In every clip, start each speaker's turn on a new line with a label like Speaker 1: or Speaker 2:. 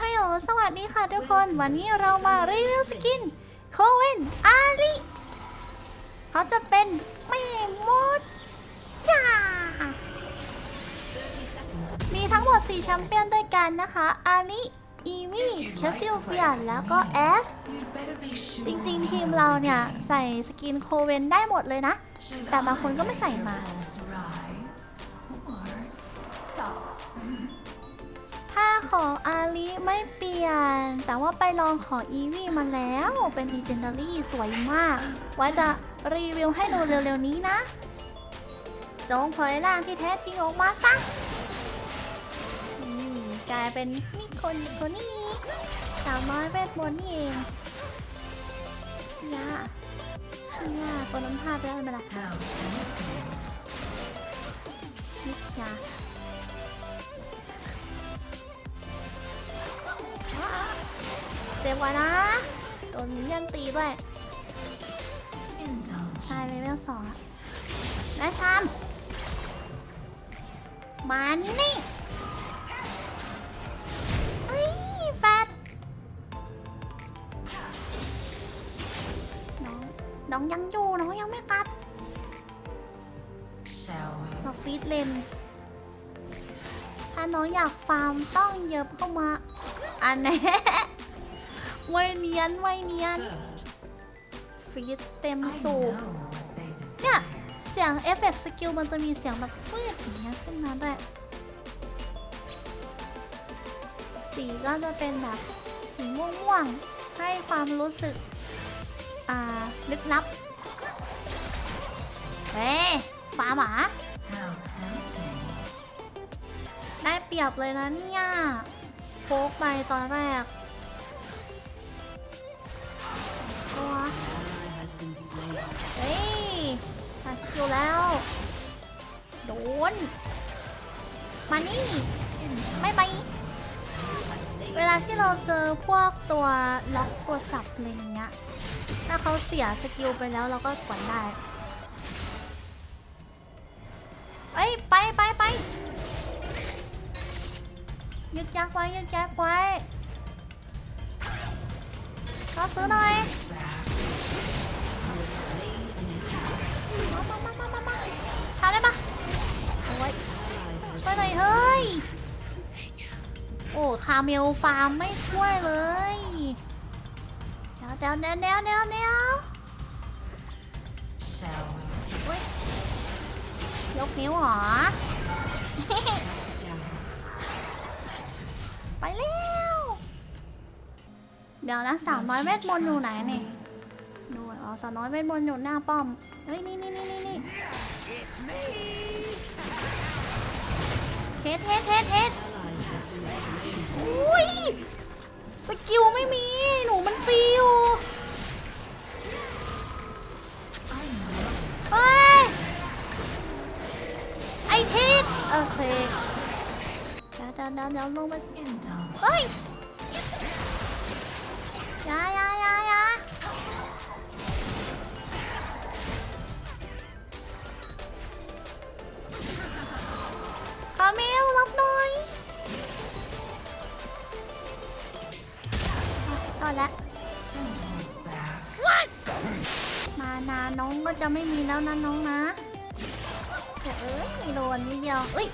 Speaker 1: ให้โอสวัสดีค่ะทุกคน วันนี้เรามารีวิวสกินโคเวนอาริเขาจะเป็นแม่มดจ้ามีทั้งหมด 4 แชมเปี้ยนด้วยกันนะคะ อาริอีวี่แคสซิลเฟียนแล้วก็แอส จริงๆ ทีมเราเนี่ย ใส่สกินโคเวนได้หมดเลยนะ แต่บางคนก็ไม่ใส่มา ของอาลีไม่เปลี่ยน แต่ว่าไปลองของอีวีมาแล้ว เป็น l ีเจนเดารี่สวยมาก ว่าจะรีวิวให้ดูเร็วๆนี้นะ จงเผยร่างที่แท้จริงออกมาซะกลายเป็นนี่คนคนนี้สาวน้อยเวทมนต์นี่เองยาชิยาตัวน้ำผ้าไปแล้วเป็นไรนิชา เจ็บว้นะ โดนมินยันตีด้วยชายเลเวลสองอะและชามมานี่นี่เอ้ยแฟดน้อง น้องยังอยู่ น้องยังไม่กลับเราฟีดเลน ถ้าน้องอยากฟาร์มต้องเยิบเข้ามา อันแน่ ไว้เนียนไว้เนียนฟีดเต็มสูบเนี่ย เสียงเอฟเฟกต์สกิลมันจะมีเสียงแบบปื้ดอย่างเงี้ยขึ้นมาด้วยสีก็จะเป็นแบบสีม่วงๆให้ความรู้สึก อ่า ลึกลับ เฮ้ยฟ้าหมา ได้เปรียบเลยนะเนี่ยโพกไปตอนแรก มาสกิลแล้ว โดน มานี่ ไม่ไป เวลาที่เราเจอพวกตัวล็อกตัวจับอะไรเงี้ย ถ้าเขาเสียสกิลไปแล้วเราก็สวนได้เอ้ยไปไปไปยึกยักไว้ยึกยักไว้ก็ซื้อหน่อย มามามามามามาชาร์จได้ปะโอ้ยช่วยหน่อยเฮ้ย โอ้คาเมลฟาร์มไม่ช่วยเลยเดี๋ยวเดี๋ยวเดี๋ยวเดี๋ยวเดี๋ยวเดี๋ยวเฮ้ยยกนิ้วเหรอ ไปเร็วเดี๋ยวนะสาวน้อยเวทมนต์อยู่ไหนเนี่ยดูอ๋อ สาวน้อยเวทมนต์อยู่หน้าป้อม เฮ้ย นี่นี่นี่นี่นี่เฮ็ดเฮ็ดเฮ็ดเฮ็ดอุ้ย สกิลไม่มี หนูมันฟรีอยู่เฮ้ยไอทิศโอเคเดี๋ยวเดี๋ยวเดี๋ยวดาวลงไปเฮ้ย นะน้องนะแต่เอ้ยโดนนิดเดียวเอ้ย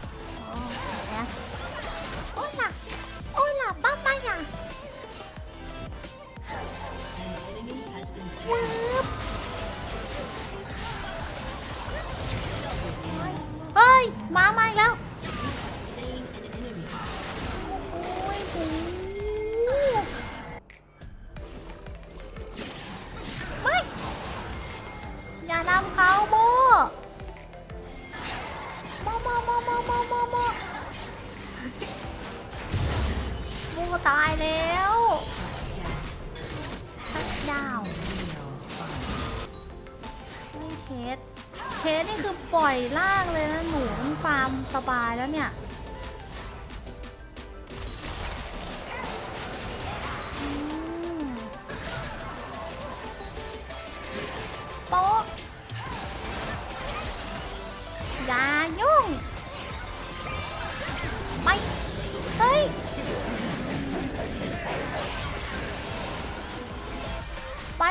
Speaker 1: แล้วชัดดาวไม่เคสเคสนี่คือปล่อยล่างเลยนะหนูฟาร์มสบายแล้วเนี่ย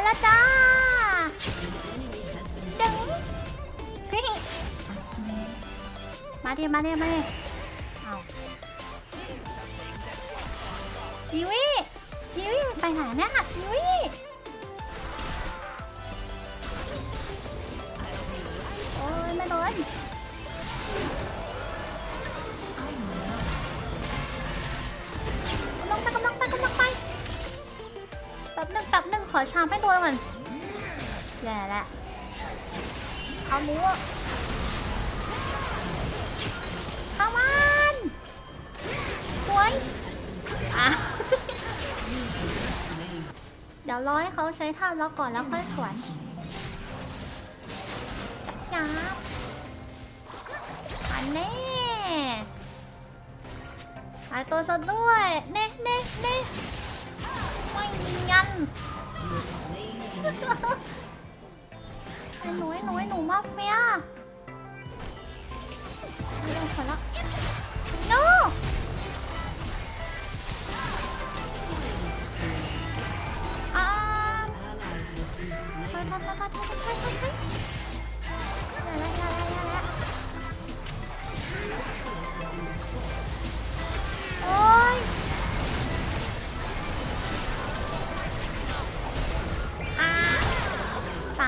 Speaker 1: แล้วจ้า ดึง มาดิมาดิมาดิเอายูวี่ยูวี่ไปไหนเนี่ยยูวี่โอ้ยไม่โดน อชามให้ตัวก่อนแย่แล้วเอาหมูอะเข้ามันสวยอะเดี๋ยวรอให้เขาใช้ท่าล็อกก่อนแล้วค่อยสวนยับอันแน่หายตัวซะด้วย เน่เน่เน่ไม่ยัน ไอ้หนูไอ้หนูไอ้หนูมาเฟียไม่ต้องขอละ no อ่าถอยถอยถอยถอยถอยถ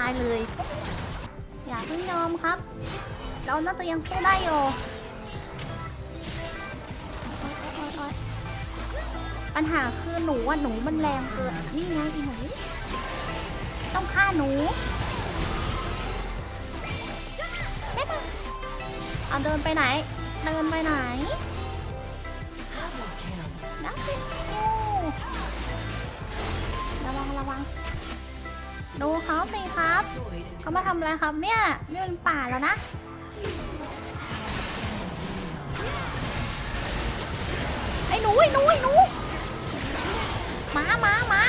Speaker 1: ายเลย อย่าเพิ่งยอมครับ เราน่าจะยังสู้ได้อยู่อ๊ยโอ๊ยโยปัญหาคือหนูว่าหนูมันแรงเกินนี่ไงอีหนูต้องฆ่าหนูได้ปะเอาเดินไปไหน เดินไปไหนนักสิระวังระวัง ดูเขาสิครับเขามาทำอะไรครับเนี่ยนี่มันป่าแล้วนะไอ้หนูไอ้หนูไอ้หนูมามามา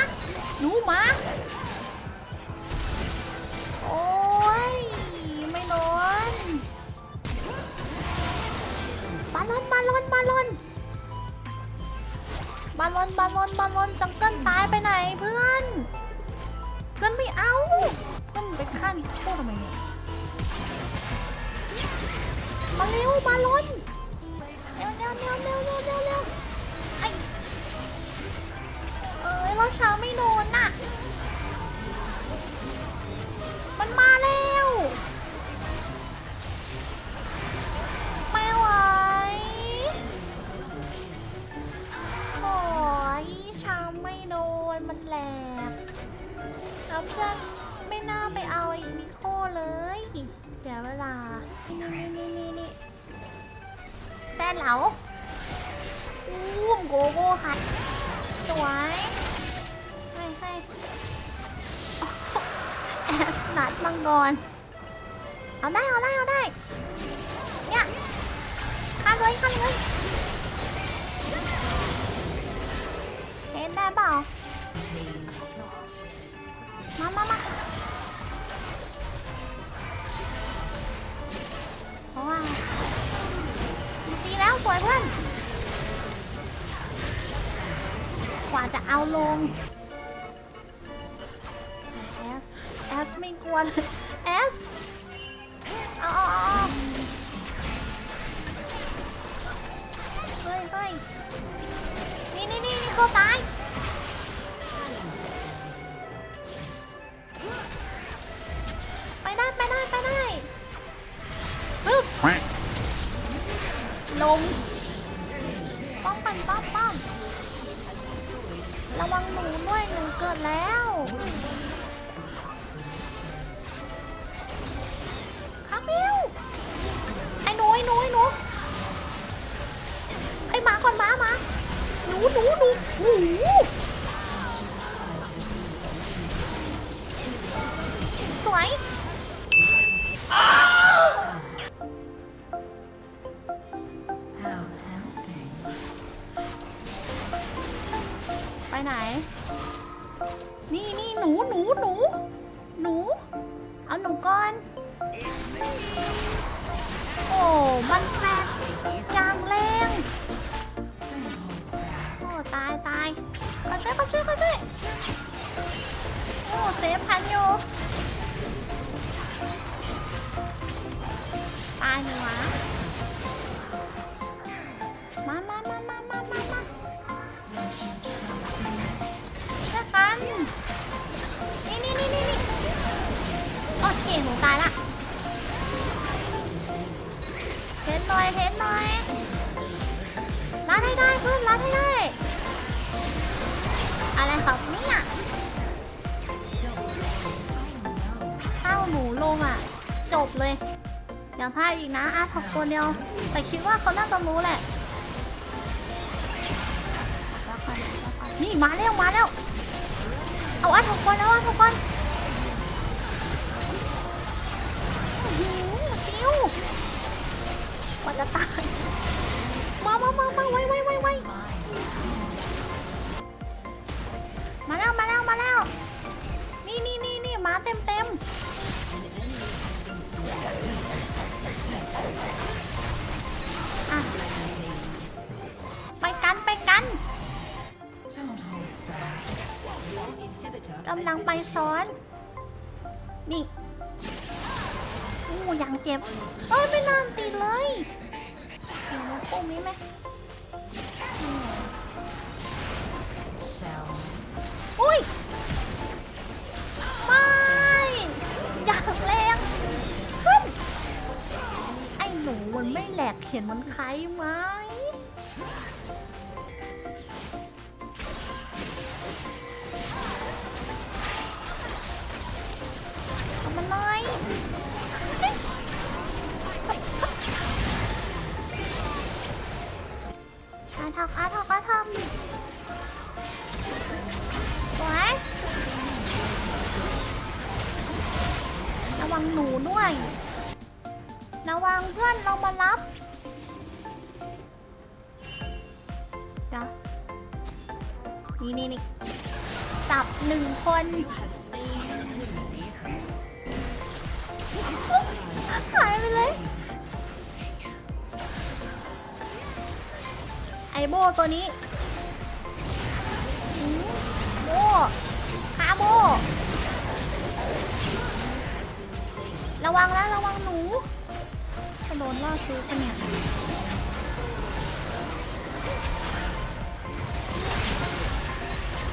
Speaker 1: หนูมาโอ้ยไม่โดนบาลอนบาลอนบาลอนบาลอนบาลอนบาลอนจังเกิลตายไปไหนเพื่อน เพื่อนไม่เอาเพื่อนไปฆ่านิโคทำไมเนี่ยมาเร็วบาลอนเร็วเร็วเร็วเร็วเร็วเร็วเร็วไอเอ้ยเราช้าไม่โดนน่ะ มันมาแล้วไม่ไหวโอ้ยช้าไม่โดนมันแหลกแล้ว เพื่อนไม่น่าไปเอาไอ้นิโคเลย เสียเวลา นี่นี่นี่นี่แซนเหลาอู้มโกโก้ค่ะ สวยให้ให้แอสนัดมังกร เอาได้ เอาได้ เอาได้ เนี่ยข้ามเลยข้ามเลยเห็นได้เปล่า มามามาเพราะว่าซีซีแล้วสวยเพื่อนกว่าจะเอาลงแอสแอสไม่กลัวเลย เซฟทันอยู่ตายหนึ่งหวะมามามามามามามาเจอกันนี่นี่นี่นี่นี่โอเคหนูตายละเห็นหน่อยเห็นหน่อยรัดให้ได้เพื่อนรัดให้ได้อะไรครับเนี่ย หมูลงอะ จบเลยอย่าพลาดอีกนะอาร์ท็อปตัวเดียว แต่คิดว่าเขาน่าจะรู้แหละ นี่มาแล้วมาแล้ว เอาอาร์ท็อปก่อนเอาอาร์ตท็อปก่อน กำลังไปซ้อน นี่โอ้ยังเจ็บเอ้ยไม่นานติดเลยเดี๋ยวมาปุ่มนี้ไหมอุ้ยไม่อยากแรงขึ้นไอ้หนูมันไม่แหลกเห็นมันใครไหม นี่นี่นี่จับหนึ่งคนหายไปเลย ไอโบตัวนี้หืมโบคาโบ ระวังนะระวังหนูจะโดนล่อซื้อกันเนี่ย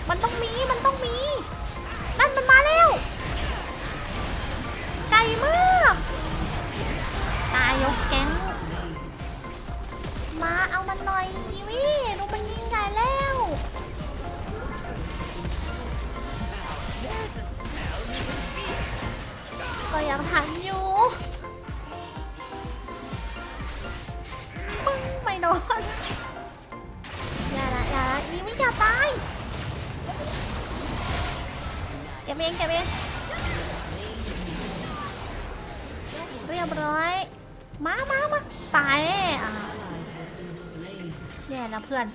Speaker 1: มันต้องมี มันต้องมี นั่นมันมาแล้ว ไกลมาก ตายยกแก๊ง มาเอามันหน่อยอีวีดูมันยิงใหญ่แล้ว ก็ยังทันอย ก็บเองเก็บเองเรียบร้อย มามามาตายแน่อะ
Speaker 2: has been slain.
Speaker 1: แย่นะเพื่อน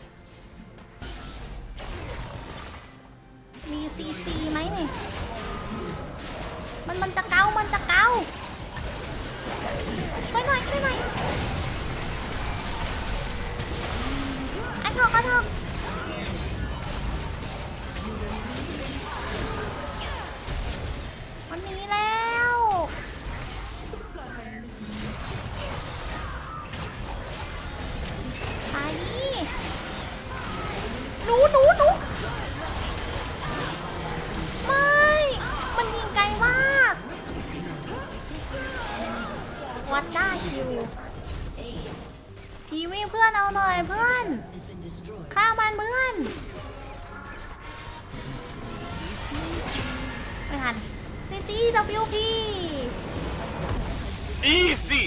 Speaker 1: มีซีซีไหมนี่ มันมันจะเกามันจะเกาช่วยหน่อย ช่วยหน่อยอันทอกอันทอก นูหนูหนูไม่ มันยิงไกลมากวัดได้คิวทีวีเพื่อนเอาหน่อยเพื่อน
Speaker 2: Has been destroyed.
Speaker 1: ฆ่ามันเพื่อนไม่ทันจีจี WP
Speaker 3: Easy!